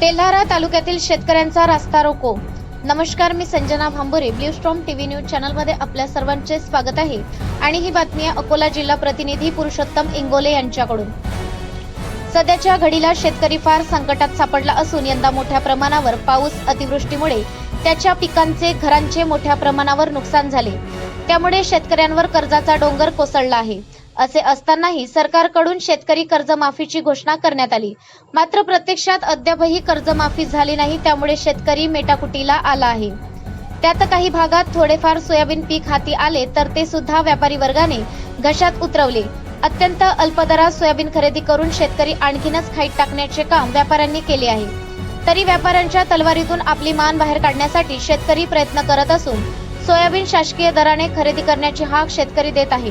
तेल्हारा तालुक्यातील शेतकऱ्यांचा रास्ता रोको. नमस्कार मी Sanjana Bhambure blue storm TV news चॅनलमध्ये आपल्या सर्वांचे स्वागत आहे. आणि ही बातमी अकोला जिल्हा प्रतिनिधी पुरुषोत्तम इंगोले यांच्याकडून. सध्याच्या घडीला शेतकरी फार संकटात सापडला असून यंदा मोठ्या प्रमाणावर पाऊस अतिवृष्टीमुळे त्याच्या पिकांचे घरांचे मोठ्या प्रमाणावर नुकसान झाले. त्यामुळे शेतकऱ्यांवर कर्जाचा डोंगर कोसळला आहे. असे असतानाही सरकारकडून शेतकरी कर्जमाफीची घोषणा करण्यात आली. मात्र प्रत्यक्षात अद्यापही कर्जमाफी झाली नाही त्यामुळे शेतकरी मेटाकुटीला आला आहे. त्यात काही भागात थोडेफार सोयाबीन पीक हाती आले तर ते सुद्धा व्यापारी वर्गाने घशात उतरवले. अत्यंत अल्पदरात सोयाबीन खरेदी करून शेतकरी आणखीनच खाईत टाकण्याचे काम व्यापाऱ्यांनी केले आहे. तरी व्यापाऱ्यांच्या तलवारीतून आपली मान बाहेर काढण्यासाठी शेतकरी प्रयत्न करत असून सोयाबीन शासकीय दराने खरेदी करण्याची हाक शेतकरी देत आहे.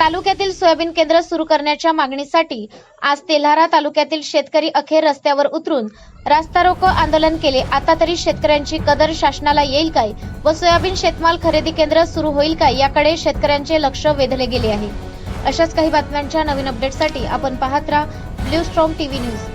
तालुक्यातील सोयाबीन केंद्र सुरू करण्याच्या मागणीसाठी आज तेल्हारा तालुक्यातील शेतकरी अखेर रस्त्यावर उतरून रास्ता रोको आंदोलन केले. आता तरी शेतकऱ्यांची कदर शासनाला येईल काय व सोयाबीन शेतमाल खरेदी केंद्र सुरू होईल काय याकडे शेतकऱ्यांचे लक्ष वेधले गेले आहे. अशाच काही बातम्यांच्या नवीन अपडेटसाठी आपण पाहत राहा. Blue strong TV news.